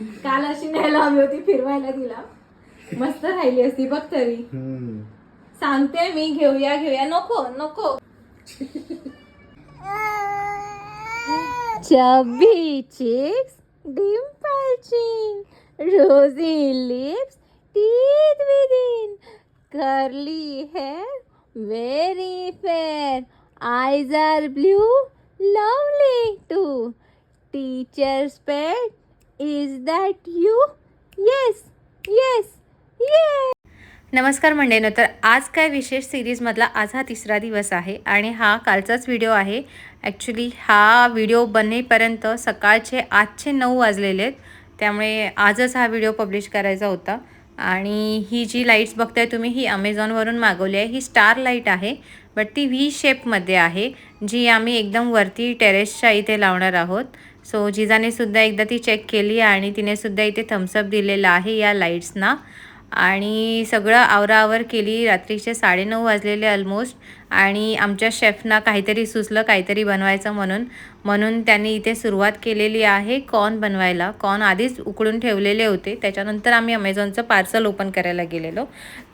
काल अशी न्यायला हवी होती फिरवायला तिला. मस्त राहिली असती बघ तरी. सांगते मी घेऊया घेऊया. नको नको. Chubby cheeks dimple chin rosy lips teeth within. Curly hair very fair eyes are blue lovely too teacher's pet is that you yes yes ये नमस्कार मंडळीनो तर आज काय विशेष सिरीजमधला आज हा तिसरा दिवस आहे आणि हा कालचाच व्हिडिओ आहे. ॲक्च्युली हा व्हिडिओ बनेपर्यंत सकाळचे आजचे नऊ वाजलेले आहेत. त्यामुळे आजच हा व्हिडिओ पब्लिश करायचा होता. आणि ही जी लाईट्स बघताय तुम्ही ही अमेझॉनवरून मागवली आहे. ही स्टार लाइट आहे बट ती व्ही शेपमध्ये आहे जी आम्ही एकदम वरती टेरेसच्या इथे लावणार आहोत. सो जिजाने सुद्धा एकदा ती चेक केली आणि तिने सुद्धा इथे थम्सअप दिलेला आहे या लाईट्सना आणि सगळं आवराआवर केली रात्रीचे साडेनऊ वाजलेले ऑलमोस्ट आणि आमच्या शेफना काहीतरी सुचलं काहीतरी बनवायचं म्हणून. म्हणून त्यांनी इथे सुरुवात केलेली आहे कॉर्न बनवायला. कॉर्न आधीच उकळून ठेवलेले होते. त्याच्यानंतर आम्ही अमेझॉनचं पार्सल ओपन करायला गेलेलो.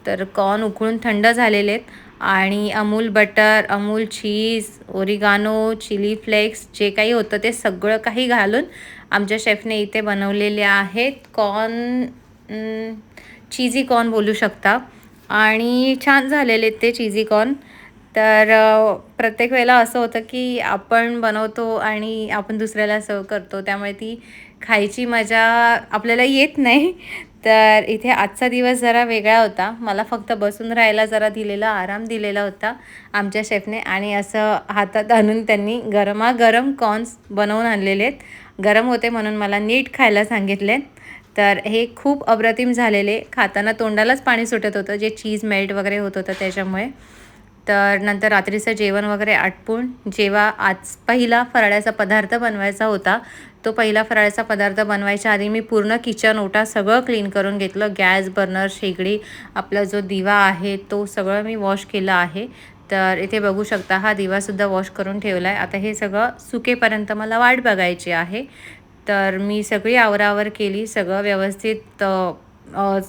तर कॉर्न उकळून थंड झालेले आहेत आणि Amul butter Amul cheese oregano chili flakes जे काही होतं ते सगळं काही घालून आमच्या शेफने इथे बनवलेले आहेत. कॉर्न चीजी कॉर्न बोलू शकता. आणि छान झालेले ते चीजी कॉर्न तर प्रत्येक वेळेला असं होतं की आपण बनवतो आणि आपण दुसऱ्याला सर्व करतो. त्यामुळे ती खायची मजा आपल्याला येत नाही. तर इथे आजचा दिवस जरा वेगळा होता. मला फक्त बसून राहायला जरा दिलेला आराम दिलेला होता आमच्या शेफने. आणि असं हातात आणून त्यांनी गरमागरम कॉर्न्स बनवून आणलेले आहेत. गरम होते म्हणून मला नीट खायला सांगितले. तर हे खूप अप्रतिम झालेले. खाताना तोंडालाच पाणी सुटत होतं. जे चीज मेल्ट वगैरे होत होतं त्याच्यामुळे. तर नंतर रात्रीचं जेवण वगैरे आटपून जेव्हा आज पहिला फराळ्याचा पदार्थ बनवायचा होता तो पहिला फराळाचा पदार्थ बनवायच्या आधी मी पूर्ण किचन ओटा सगळं क्लीन करून घेतलं. गॅस बर्नर शेगडी आपला जो दिवा आहे तो सगळं मी वॉश केलं आहे. तर इथे बघू शकता हा दिवासुद्धा वॉश करून ठेवला आहे आता हे सगळं सुकेपर्यंत मला वाट बघायची आहे. तर मी सगळी आवरावर केली सगळं व्यवस्थित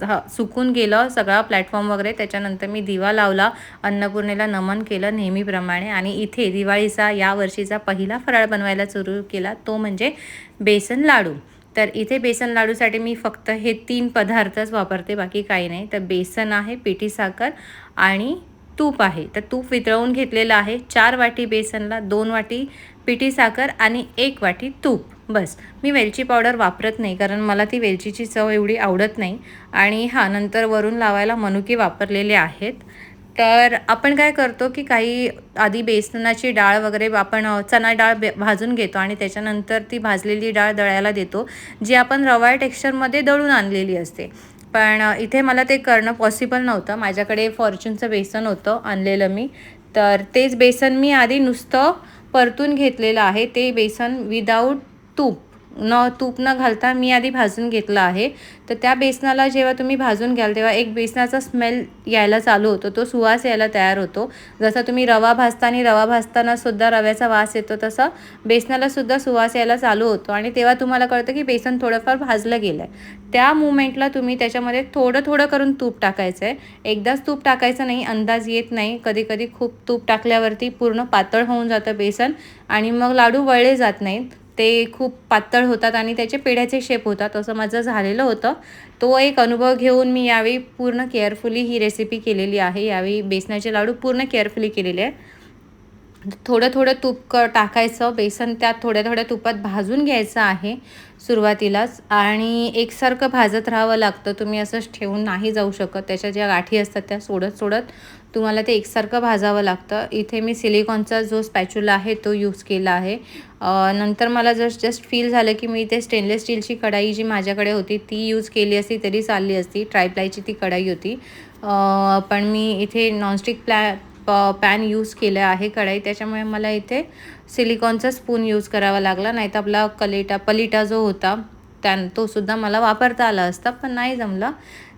ह- सुकून गेलं सगळा प्लॅटफॉर्म वगैरे. त्याच्यानंतर मी दिवा लावला अन्नपूर्णेला नमन केलं नेहमीप्रमाणे. आणि इथे दिवाळीचा या वर्षीचा पहिला फराळ बनवायला सुरू केला तो म्हणजे बेसन लाडू. तर इथे बेसन लाडूसाठी मी फक्त हे तीन पदार्थच वापरते बाकी काही नाही. तर बेसन आहे पिठी साखर आणि तूप आहे. तर तूप वितळवून घेतलेलं आहे. चार वाटी बेसनला दोन वाटी पिठी साखर आणि एक वाटी तूप. बस. मी वेलची पावडर वापरत नाही कारण मला ती वेलचीची चव एवढी आवडत नाही. आणि हा नंतर वरून लावायला मनुके वापरलेले आहेत. तर आपण काय करतो की काही आधी बेसनाची डाळ वगैरे आपण चणा डाळ भाजून घेतो आणि त्याच्यानंतर ती भाजलेली डाळ दळायला देतो जी आपण रवाळ टेक्स्चरमध्ये दळून आणलेली असते. पण इथे मला ते करणं पॉसिबल नव्हतं. माझ्याकडे फॉर्च्यूनचं बेसन होतं आणलेलं मी. तर तेच बेसन मी आधी नुसतं परतून घेतलेलं आहे. ते बेसन विदाऊट तूप. न तूप न घालता मी आधी भाजून घेतलं आहे. तर त्या बेसनाला जेव्हा तुम्ही भाजून घ्याल तेव्हा एक बेसनाचा स्मेल यायला चालू होतो. तो सुवास यायला तयार होतो. जसा तुम्ही रवा भाजता आणि रवा भाजताना सुद्धा रव्याचा वास येतो तसा बेसनाला सुद्धा सुवास यायला चालू होतो. आणि तेव्हा तुम्हाला कळतं की बेसन थोडंफार भाजलं गेलं आहे त्या मुमेंटला तुम्ही त्याच्यामध्ये थोडं थोडं करून तूप टाकायचं आहे एकदाच तूप टाकायचं नाही अंदाज येत नाही. कधी कधी खूप तूप टाकल्यावरती पूर्ण पातळ होऊन जातं बेसन आणि मग लाडू वळले जात नाहीत. ते खूप पातळ होतात आणि त्याचे पेढ्याचे शेप होतात असं माझं झालेलं होतं. तो एक अनुभव घेऊन मी यावेळी पूर्ण केअरफुली ही रेसिपी केलेली आहे. यावेळी बेसनाचे लाडू पूर्ण केअरफुली केलेले आहे थोडं थोडं तूप क टाकायचं. बेसन त्यात थोड्या थोड्या तुपात भाजून घ्यायचं आहे सुरुवातीलाच. आणि एकसारखं भाजत राहावं लागतं. तुम्ही असंच ठेवून नाही जाऊ शकत. त्याच्या ज्या गाठी असतात त्या सोडत सोडत तुम्हाला ते एकसारखं भाजावं लागतं. इथे मी सिलिकॉनचा जो स्पॅच्युला आहे तो यूज केला आहे. नंतर मला जस्ट जस्ट फील झालं की मी इथे स्टेनलेस स्टीलची कढाई जी माझ्याकडे होती ती यूज केली असती तरी चालली असती. ट्रायप्लायची ती कढाई होती. पण मी इथे नॉनस्टिक प्लॅ प पॅन यूज केलं आहे कढाई. त्याच्यामुळे मला इथे सिलिकॉनचा स्पून यूज करावा लागला. नाही तर आपला कलिटा पलिटा जो होता त्या तोसुद्धा मला वापरता आला असता पण नाही जमला.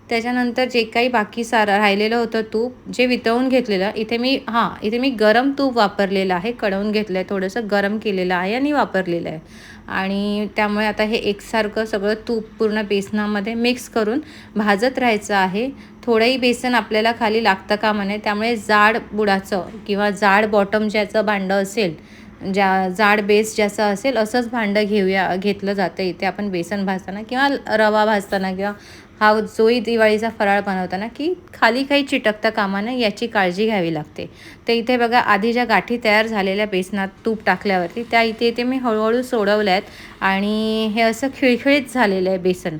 त्याच्यानंतर जे काही बाकी सारं राहिलेलं होतं तूप जे वितळून घेतलेलं इथे मी हां इथे मी गरम तूप वापरलेलं आहे कढवून घेतलं आहे थोडंसं गरम केलेलं आहे आणि वापरलेलं आहे. आणि त्यामुळे आता हे एकसारखं सगळं तूप पूर्ण बेसनामध्ये मिक्स करून भाजत राहायचं आहे. थोडंही बेसन आपल्याला खाली लागतं कामा नये त्यामुळे जाड बुडाचं किंवा जाड बॉटम ज्याचं भांडं असेल ज्या जाड बेस ज्याचं असेल असंच भांडं घेऊया घेतलं जातं. इथे आपण बेसन भाजताना किंवा रवा भाजताना किंवा हा जोही दिवाळीचा फराळ बनवताना की खाली काही चिटकता कामा नये याची काळजी घ्यावी लागते. तर इथे बघा आधी ज्या गाठी तयार झालेल्या बेसनात तूप टाकल्यावरती त्या इथे इथे मी हळूहळू सोडवल्या आहेत आणि हे असं खिळखिळीत झालेलं आहे बेसन.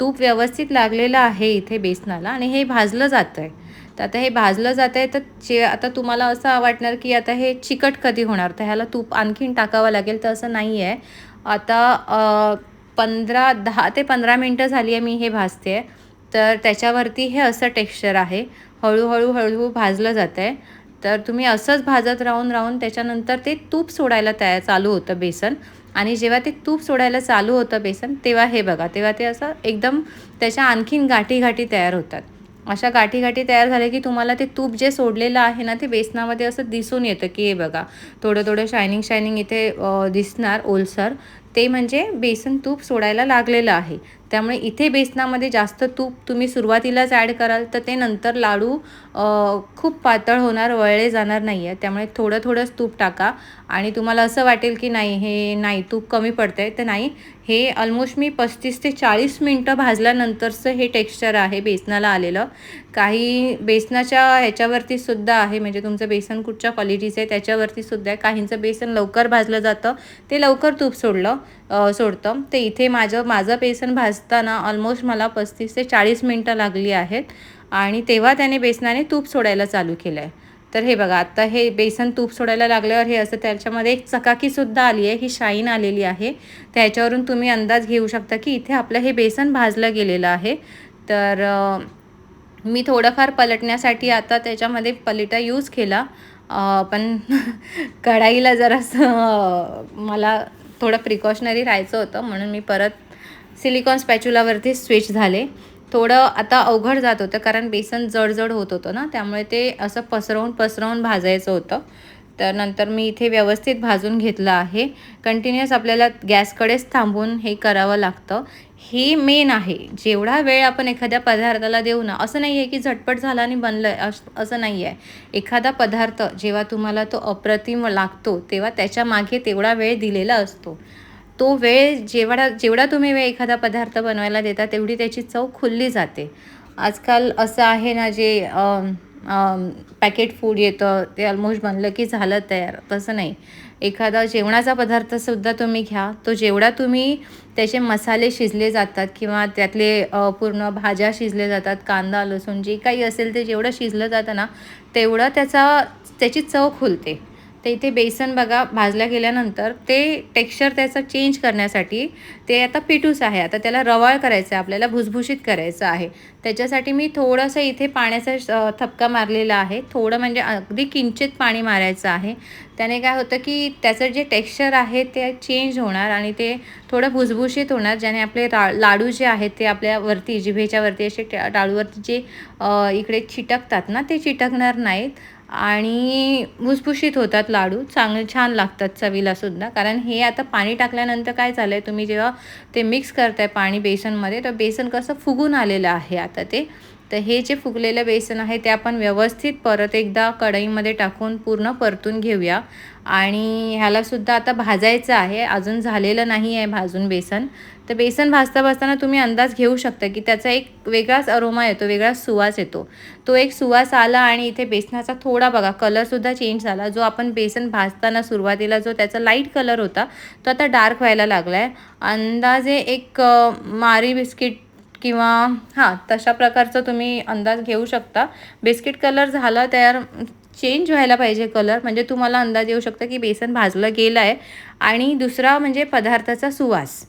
तूप व्यवस्थित लागलेलं आहे इथे बेसनाला आणि हे भाजलं जातं आहे तर आता हे भाजलं जातं आहे तर जे आता तुम्हाला असं वाटणार की आता हे चिकट कधी होणार? तर ह्याला तूप आणखीन टाकावं लागेल तर असं नाही आहे आता पंधरा दहा ते पंधरा मिनटं झाली आहे मी हे भाजते. आहे तर त्याच्यावरती हे असं टेक्स्चर आहे. हळूहळू हळूहळू भाजलं जातं आहे तर तुम्ही असंच भाजत राहून राहून त्याच्यानंतर ते तूप सोडायला तयार चालू होतं बेसन. आणि जेव्हा ते तूप सोडायला चालू होतं बेसन तेव्हा हे बघा तेव्हा ते असं एकदम त्याच्या आणखीन गाठी गाठी तयार होतात. अशा गाठी गाठी तयार झाल्या की तुम्हाला ते तूप जे सोडलेलं आहे ना ते बेसनामध्ये असं दिसून येतं की हे बघा थोडं थोडं शायनिंग शायनिंग इथे दिसणार ओलसर. ते म्हणजे बेसन तूप सोडायला लागलेलं आहे. त्यामुळे इथे बेसनामध्ये जास्त तूप तुम्ही सुरुवातीलाच ॲड कराल तर ते नंतर लाडू खूप पातळ होणार वळले जाणार नाही आहे त्यामुळे थोडं थोडंच तूप टाका. आणि तुम्हाला असं वाटेल की नाही हे नाही तूप कमी पडतं आहे तर नाही हे ऑलमोस्ट मी पस्तीस ते चाळीस मिनटं भाजल्यानंतरचं हे टेक्स्चर आहे बेसनाला आलेलं. काही बेसनाच्या ह्याच्यावरती सुद्धा आहे म्हणजे तुमचं बेसन कुठच्या क्वालिटीचं आहे त्याच्यावरती सुद्धा आहे. काहींचं बेसन लवकर भाजलं जातं. ते लवकर तूप सोडलं. सोडतं. ते इथे माझं माझं बेसन भाजताना ऑलमोस्ट मला पस्तीस ते चाळीस मिनटं लागली आहेत. आणि तेव्हा त्याने बेसनाने तूप सोडायला चालू केलं आहे तर हे बघा आता हे बेसन तूप सोडायला लागल्यावर हे असं त्याच्यामध्ये एक चकाकीसुद्धा आली आहे. ही शाईन आलेली आहे. त्याच्यावरून तुम्ही अंदाज घेऊ शकता की इथे आपलं हे बेसन भाजलं गेलेलं आहे. तर मी थोडंफार पलटण्यासाठी आता त्याच्यामध्ये पलिटा यूज केला. पण कढाईला जरासं मला थोडं प्रिकॉशनरी राहायचं होतं. म्हणून मी परत सिलिकॉन स्पॅच्युलावरती स्विच झाले. थोडं आता अवघड जात होतं कारण बेसन जड होत होतं ना. त्यामुळे ते असं पसरवून पसरवून भाजायचं होतं. तर नंतर मी इथे व्यवस्थित भाजून घेतलं आहे. कंटिन्युअस आपल्याला गॅसकडेच थांबून हे करावं लागतं. हे मेन आहे. जेवढा वेळ आपण एखाद्या पदार्थाला देऊ ना असं नाही आहे की झटपट झाला आणि बनलं आहे असं नाही आहे एखादा पदार्थ जेव्हा तुम्हाला तो अप्रतिम लागतो तेव्हा त्याच्यामागे तेवढा वेळ दिलेला असतो. तो वेळ जेवढा जेवढा तुम्ही वेळ एखादा पदार्थ बनवायला देता तेवढी त्याची चव खुलली जाते. आजकाल असं आहे ना जे पॅकेट फूड येतं ते ऑलमोस्ट बनलं की झालं तयार तसं नाही. एखादा जेवणाचा पदार्थसुद्धा तुम्ही घ्या तो जेवढा तुम्ही त्याचे मसाले शिजले जातात किंवा त्यातले पूर्ण भाज्या शिजले जातात कांदा लसूण जे काही असेल ते जेवढं शिजलं जातं ना तेवढं त्याचा त्याची चव खुलते. तर इथे बेसन बघा भाजल्या गेल्यानंतर ते टेक्स्चर त्याचं चेंज करण्यासाठी ते आता पिठूस आहे. आता त्याला रवाळ करायचं आहे आपल्याला भुसभुशीत करायचं आहे. त्याच्यासाठी मी थोडंसं इथे पाण्याचा थपका मारलेला आहे. थोडं म्हणजे अगदी किंचित पाणी मारायचं आहे. त्याने काय होतं की त्याचं जे टेक्स्चर आहे ते चेंज होणार आणि ते थोडं भुसभुशीत होणार. ज्याने आपले रा लाडू जे आहेत ते आपल्या वरती जिभेच्या वरती असे टाळूवरती जे इकडे चिटकतात ना ते चिटकणार नाहीत. आणि भुसभुशीत होतात लाडू. चांगले छान लागतात चवीलासुद्धा. कारण हे आता पाणी टाकल्यानंतर काय झालं आहे तुम्ही जेव्हा ते मिक्स करताय पाणी बेसनमध्ये तर बेसन कसं फुगून आलेलं आहे आता ते. तर हे जे फुगलेलं बेसन आहे ते आपण व्यवस्थित परत एकदा कढईमध्ये टाकून पूर्ण परतून घेऊया. आणि ह्यालासुद्धा आता भाजायचं आहे. अजून झालेलं नाही आहे भाजून बेसन. तर बेसन भाजता भाजताना तुम्ही अंदाज घेऊ शकता की त्याचा एक वेगळाच अरोमा येतो वेगळाच सुवास येतो. तो एक सुवास आला आणि इथे बेसनाचा थोडा बघा कलरसुद्धा चेंज झाला. जो आपण बेसन भाजताना सुरुवातीला जो त्याचा लाइट कलर होता तो आता डार्क व्हायला लागला आहे अंदाजे एक मारी बिस्किट किंवा हां तशा प्रकारचं तुम्ही अंदाज घेऊ शकता. बिस्किट कलर झाला तयार चेंज व्हायला पाहिजे कलर म्हणजे तुम्हाला अंदाज येऊ शकता की बेसन भाजलं गेलं आहे आणि दुसरा म्हणजे पदार्थाचा सुवास.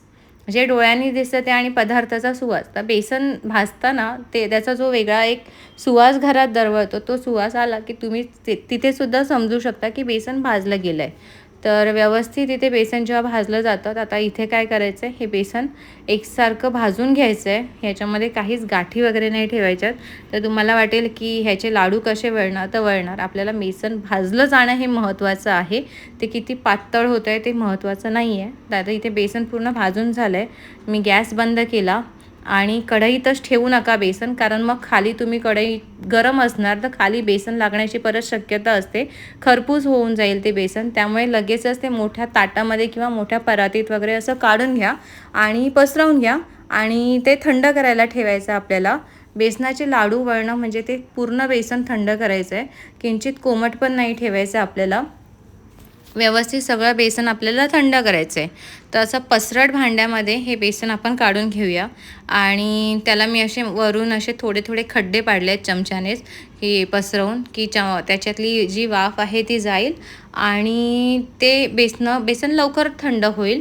जे डोळ्यांनी दिसतं ते आणि पदार्थाचा सुवास. तर बेसन भाजताना ते त्याचा जो वेगळा एक सुवास घरात दरवळतो तो सुवास आला की तुम्ही ते तिथे सुद्धा समजू शकता की बेसन भाजलं गेलं आहे तर व्यवस्थित इथे बेसन जेव्हा भाजलं जातं आता इथे काय करायचं आहे? हे बेसन एकसारखं भाजून घ्यायचं आहे. ह्याच्यामध्ये काहीच गाठी वगैरे नाही ठेवायच्यात. तर तुम्हाला वाटेल की ह्याचे लाडू कसे वळणार? तर वळणार. आपल्याला बेसन भाजलं जाणं हे महत्त्वाचं आहे. ते किती पातळ होतं आहे ते महत्त्वाचं नाही आहे तर आता इथे बेसन पूर्ण भाजून झालं आहे मी गॅस बंद केला. आणि कढईतच ठेवू नका बेसन कारण मग खाली तुम्ही कढई गरम असणार तर खाली बेसन लागण्याची परत शक्यता असते. खरपूस होऊन जाईल ते बेसन त्यामुळे लगेचच ते मोठ्या ताटामध्ये किंवा मोठ्या परातीत वगैरे असं काढून घ्या आणि पसरवून घ्या. आणि ते थंड करायला ठेवायचं आपल्याला. बेसनाचे लाडू वळणं म्हणजे ते पूर्ण बेसन थंड करायचं आहे किंचित कोमट पण नाही ठेवायचं आपल्याला. व्यवस्थित सगळं बेसन आपल्याला थंड करायचं आहे तर असं पसरट भांड्यामध्ये हे बेसन आपण काढून घेऊया. आणि त्याला मी असे वरून असे थोडे थोडे खड्डे पाडले आहेत चमच्यानेच की पसरवून की च त्याच्यातली जी वाफ आहे ती जाईल. आणि ते बेसनं बेसन लवकर थंड होईल.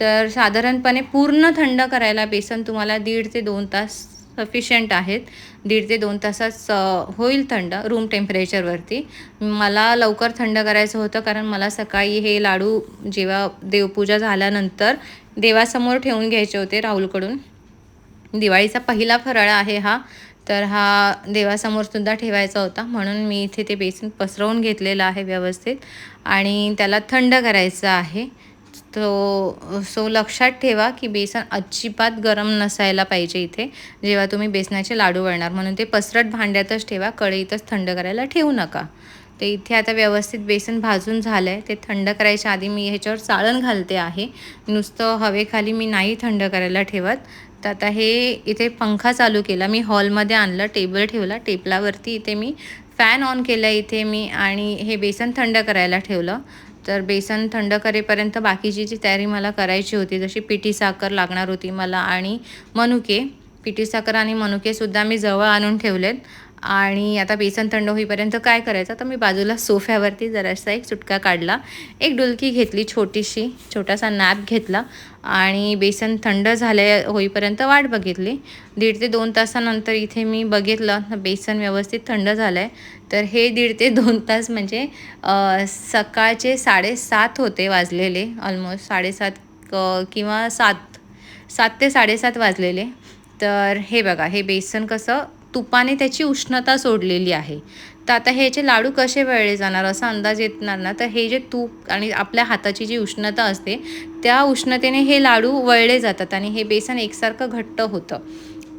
तर साधारणपणे पूर्ण थंड करायला बेसन तुम्हाला दीड ते दोन तास सफिशियंट आहेत. दीड ते दोन तासात होईल थंड रूम टेम्परेचरवरती मला लवकर थंड करायचं होतं कारण मला सकाळी हे लाडू जेव्हा देवपूजा झाल्यानंतर देवासमोर ठेवून घ्यायचे होते राहुलकडून. दिवाळीचा पहिला फराळ आहे हा तर हा देवासमोरसुद्धा ठेवायचा होता. म्हणून मी इथे ते बेसन पसरवून घेतलेलं आहे व्यवस्थित. आणि त्याला थंड करायचं आहे. तो सो लक्षात ठेवा की बेसन अजिबात गरम नसायला पाहिजे इथे. जेव्हा तुम्ही बेसनाचे लाडू वळणार म्हणून ते पसरट भांड्यातच ठेवा कढईतच थंड करायला ठेवू नका. ते इथे आता व्यवस्थित बेसन भाजून झालं आहे ते थंड करायच्या आधी मी ह्याच्यावर चाळण घालते आहे. नुसतं हवेखाली मी नाही थंड करायला ठेवत. तर आता हे इथे पंखा चालू केला मी हॉलमध्ये आणलं टेबल ठेवला टेबलावरती इथे मी फॅन ऑन केला इथे मी आणि हे बेसन थंड करायला ठेवलं. तर बेसन थंड करेपर्यंत बाकीची जी तयारी मला करायची होती जशी पिठी साखर लागणार होती मला आणि मनुके पिठी साखर आणि मनुकेसुद्धा मी जवळ आणून ठेवलेत. आणि आता बेसन थंड होईपर्यंत काय करायचं? तर मी बाजूला सोफ्यावरती जरासा एक सुटका काढला. एक डुलकी घेतली छोटीशी छोटासा नॅप घेतला आणि बेसन थंड झाले होईपर्यंत वाट बघितली. दीड ते दोन तासानंतर इथे मी बघितलं बेसन व्यवस्थित थंड झालं आहे तर हे दीड ते दोन तास म्हणजे सकाळचे साडेसात होते वाजलेले ऑलमोस्ट साडेसात किंवा सात सात ते साडेसात वाजलेले. तर हे बघा हे बेसन कसं तुपाने त्याची उष्णता सोडलेली आहे. तर आता ह्याचे लाडू कसे वळले जाणार असा अंदाज येणार ना तर हे जे तूप आणि आपल्या हाताची जी उष्णता असते त्या उष्णतेने हे लाडू वळले जातात आणि हे बेसन एकसारखं घट्ट होतं.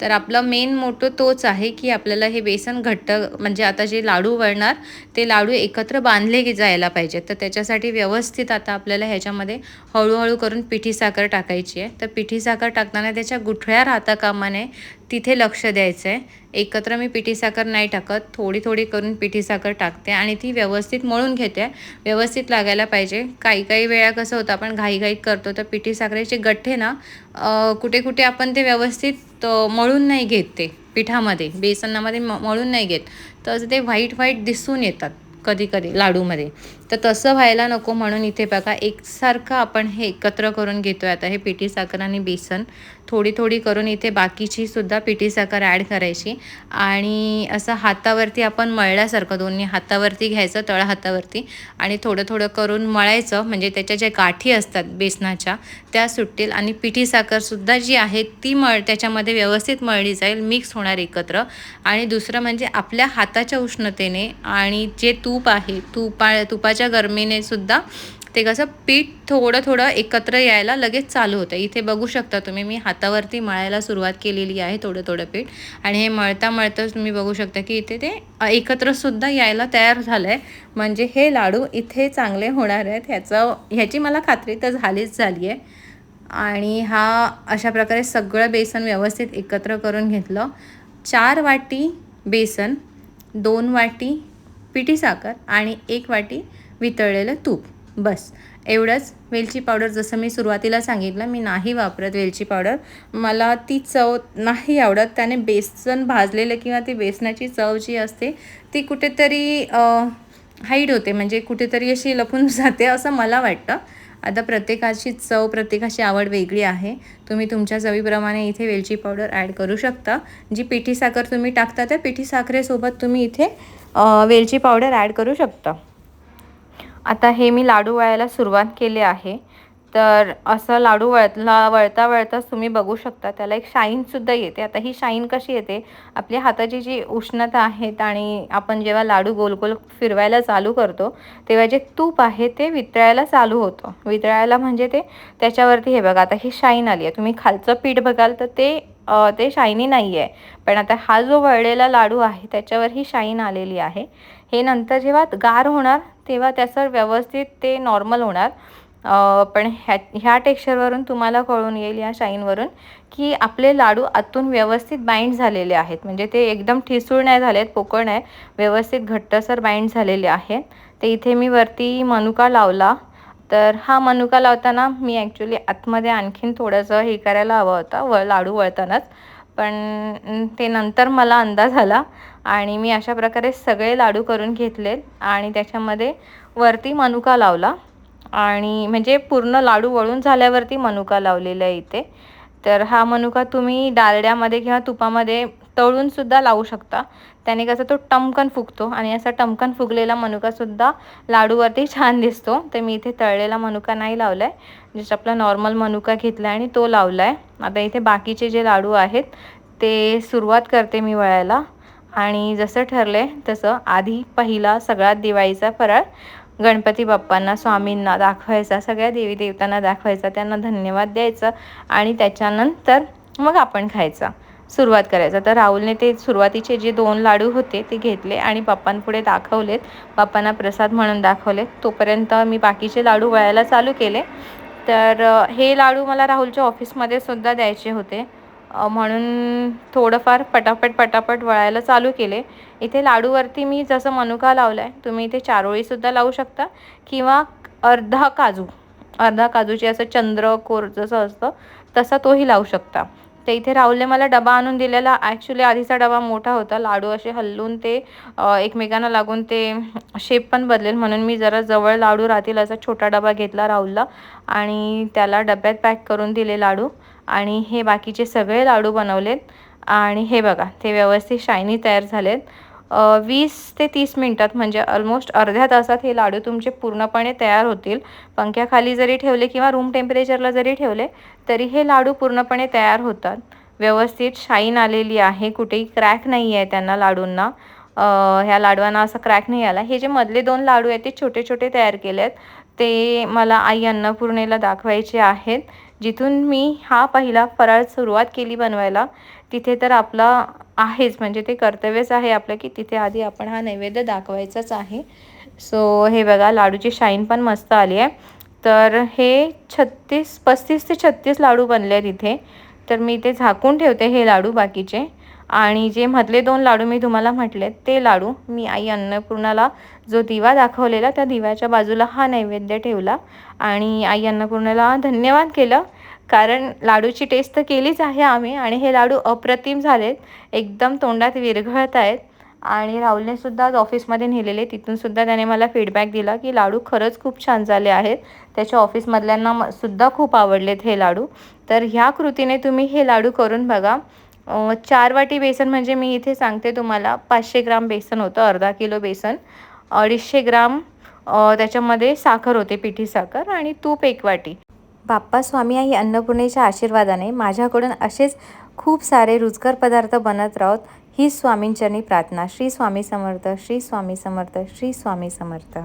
तर आपला मेन मोटो तोच आहे की आपल्याला हे बेसन घट्ट म्हणजे आता जे लाडू वळणार ते लाडू एकत्र बांधले जायला पाहिजेत तर त्याच्यासाठी व्यवस्थित आता आपल्याला ह्याच्यामध्ये हळूहळू करून पिठी साखर टाकायची आहे. तर पिठी साखर टाकताना त्याच्या गुठळ्या राहता कामाने तिथे लक्ष द्यायचं आहे. एकत्र मी पिठी साखर नाही टाकत थोडी थोडी करून पिठी साखर टाकते आणि ती व्यवस्थित मळून घेते. व्यवस्थित लागायला पाहिजे. काही काही वेळा कसं होतं आपण घाईघाईत करतो तर पिठी साखरेचे गठ्ठे ना कुठे कुठे आपण ते व्यवस्थित मळून नाही घेत ते पिठामध्ये बेसनामध्ये म मळून नाही घेत. तर ते व्हाईट व्हाईट दिसून येतात कधी कधी लाडूमध्ये. तर तसं व्हायला नको म्हणून इथे बघा एकसारखं आपण हे एकत्र करून घेतो आहे आता हे पिठी साखर आणि बेसन थोडी थोडी करून इथे बाकीची सुद्धा पिठी साखर ॲड करायची. आणि असं हातावरती आपण मळल्यासारखं दोन्ही हातावरती घ्यायचं तळ हातावरती. आणि थोडं थोडं करून मळायचं म्हणजे त्याच्या ज्या गाठी असतात बेसनाच्या त्या सुटतील. आणि पिठी साखरसुद्धा जी आहे ती मळ त्याच्यामध्ये व्यवस्थित मळली जाईल मिक्स होणार एकत्र. आणि दुसरं म्हणजे आपल्या हाताच्या उष्णतेने आणि जे तूप आहे तुपा तुपाच्या गरमीने सुद्धा ते कसं पीठ थोडं थोडं एकत्र यायला लगेच चालू होतं. इथे बघू शकता तुम्ही मी हातावरती मळायला सुरुवात केलेली आहे थोडं थोडं पीठ. आणि हे मळता मळताच तुम्ही बघू शकता की इथे ते एकत्रसुद्धा यायला तयार झालं आहे म्हणजे हे लाडू इथे चांगले होणार आहेत. ह्याचं ह्याची मला खात्री तर झालीच झाली आहे आणि हा अशा प्रकारे सगळं बेसन व्यवस्थित एकत्र करून घेतलं. चार वाटी बेसन दोन वाटी पिठी साखर आणि एक वाटी वितळलेलं तूप. बस. एवढंच. वेलची पावडर जसं मी सुरुवातीला सांगितलं मी नाही वापरत वेलची पावडर. मला ती चव नाही आवडत. त्याने बेसन भाजलेलं किंवा ती बेसनाची चव जी असते ती कुठेतरी हाईड होते. म्हणजे कुठेतरी अशी लपून जाते असं मला वाटतं. आता प्रत्येकाची चव प्रत्येकाची आवड वेगळी आहे. तुम्ही तुमच्या चवीप्रमाणे इथे वेलची पावडर ॲड करू शकता. जी पिठी साखर तुम्ही टाकता त्या पिठी साखरेसोबत तुम्ही इथे वेलची पावडर ॲड करू शकता. आता हे मी लाडू वळायला सुरुवात केली आहे. तर असं लाडू वळतला वळता वळताच तुम्ही बघू शकता त्याला एक शाईनसुद्धा येते. आता ही शाईन कशी येते? आपल्या हाताची जी उष्णता आहेत आणि आपण जेव्हा लाडू गोल गोल फिरवायला चालू करतो तेव्हा जे तूप आहे ते वितळायला चालू होतं. वितळायला म्हणजे ते त्याच्यावरती हे बघा आता ही शाईन आली आहे. तुम्ही खालचं पीठ बघाल तर ते ते शायनी नाही आहे पण आता हा जो वळलेला लाडू आहे त्याच्यावर ही शाईन आलेली आहे. हे नंतर जेव्हा गार होणार तेव्हा त्याचं व्यवस्थित ते नॉर्मल होणार. पण ह्या ह्या टेक्स्चरवरून तुम्हाला कळून येईल या शाईनवरून की आपले लाडू आतून व्यवस्थित बाइंड झालेले आहेत. म्हणजे ते एकदम ठिसूळ नाही झाले आहेत पोकळ नाही व्यवस्थित घट्टसर बाइंड झालेले आहेत. ते इथे मी वरती मनुका लावला. तर हा मनुका लावताना मी ॲक्च्युली आतमध्ये आणखीन थोडंसं हे करायला हवं होतं व लाडू वळतानाच. पण ते नंतर मला अंदाज आला आणि मी अशा प्रकारे सगळे लाडू करून घेतलेत आणि त्याच्यामध्ये वरती मनुका लावला. आणि म्हणजे पूर्ण लाडू वळून झाल्यावरती मनुका लावलेला आहे इथे. तर हा मनुका तुम्ही डालड्यामध्ये किंवा तुपामध्ये तळूनसुद्धा लावू शकता. त्याने कसं तो टमकन फुगतो आणि असा टमकन फुगलेला मनुकासुद्धा लाडूवरती छान दिसतो. तर मी इथे तळलेला मनुका नाही लावला आहे जस्ट आपला नॉर्मल मनुका घेतला आणि तो लावला आहे आता इथे बाकीचे जे लाडू आहेत ते सुरुवात करते मी वळायला. आणि जसं ठरलं तसं आधी पहिला सगळ्यात दिवाळीचा फराळ गणपती बाप्पांना स्वामींना दाखवायचा सगळ्या देवी देवतांना दाखवायचा त्यांना धन्यवाद द्यायचा आणि त्याच्यानंतर मग आपण खायचा. सुरुवात करायचा. तर राहुलने ते सुरुवातीचे जे दोन लाडू होते ते घेतले आणि बाप्पांपुढे दाखवलेत. बाप्पांना प्रसाद म्हणून दाखवले तोपर्यंत मी बाकीचे लाडू वळायला चालू केले. तर हे लाडू मला राहुलच्या ऑफिसमध्ये सुद्धा द्यायचे होते. म्हणून थोडंफार पटापट पटापट वळायला चालू केले. इथे लाडूवरती मी जसं मनुका लावला आहे तुम्ही इथे चारोळीसुद्धा लावू शकता किंवा अर्धा काजू. अर्धा काजूचे असं चंद्रकोर जसं असतं तसा तोही लावू शकता. तर इथे राहुलने मला डबा आणून दिलेला. ॲक्च्युली आधीचा डबा मोठा होता. लाडू असे हल्लून ते एकमेकांना लागून ते शेप पण बदलेल म्हणून मी जरा जवळ लाडू राहतील असा छोटा डबा घेतला राहुलला आणि त्याला डब्यात पॅक करून दिले लाडू आणि हे बाकीचे सगळे लाडू बनवलेत. आणि हे बघा ते व्यवस्थित शायनी तयार झालेत. वीस ते तीस मिनटात म्हणजे ऑलमोस्ट अर्ध्या तासात हे लाडू तुमचे पूर्णपणे तयार होतील. पंख्याखाली जरी ठेवले किंवा रूम टेम्परेचरला जरी ठेवले तरी हे लाडू पूर्णपणे तयार होतात. व्यवस्थित शाईन आलेली आहे कुठेही क्रॅक नाही आहे त्यांना लाडूंना. ह्या लाडवांना असा क्रॅक नाही आला. हे जे मधले दोन लाडू आहेत ते छोटे छोटे तयार केले आहेत ते मला आई अन्नपूर्णेला दाखवायचे आहेत. जिथून मी हा पहिला फराळ सुरुवात केली बनवायला तिथे तर आपला आहेच म्हणजे ते कर्तव्यच आहे आपलं की तिथे आधी आपण हा नैवेद्य दाखवायचाच आहे. सो हे बघा लाडूची शाईन पण मस्त आली आहे. तर हे छत्तीस पस्तीस ते छत्तीस लाडू बनले आहेत इथे. तर मी ते झाकून ठेवते हे लाडू बाकीचे. आणि जे मधले दोन लाडू मी तुम्हाला म्हटले ते लाडू मी आई अन्नपूर्णाला जो दिवा दाखवलेला त्या दिव्याच्या बाजूला हा नैवेद्य ठेवला आणि आई अन्नपूर्णाला धन्यवाद केलं. कारण लाडूची टेस्ट तर केलीच आहे आम्ही आणि हे लाडू अप्रतिम झालेत. एकदम तोंडात विरघळत आहेत. आणि राहुलने सुद्धा आज ऑफिसमध्ये नेलेले तिथून सुद्धा त्याने मला फीडबॅक दिला की लाडू खरंच खूप छान झाले आहेत. त्याच्या ऑफिसमधल्यांना म- सुद्धा खूप आवडलेत हे लाडू. तर ह्या कृतीने तुम्ही हे लाडू करून बघा. चार वाटी बेसन म्हणजे मी इथे सांगते तुम्हाला. पाचशे ग्राम बेसन होतं अर्धा किलो बेसन. अडीचशे ग्राम त्याच्यामध्ये साखर होते पिठी साखर आणि तूप एक वाटी. बाप्पा स्वामी आई अन्नपूर्णेच्या आशीर्वादाने माझ्याकडून असेच खूप सारे रुचकर पदार्थ बनत राहोत. ही स्वामींचरणी प्रार्थना. श्री स्वामी समर्थ श्री स्वामी समर्थ श्री स्वामी समर्थ.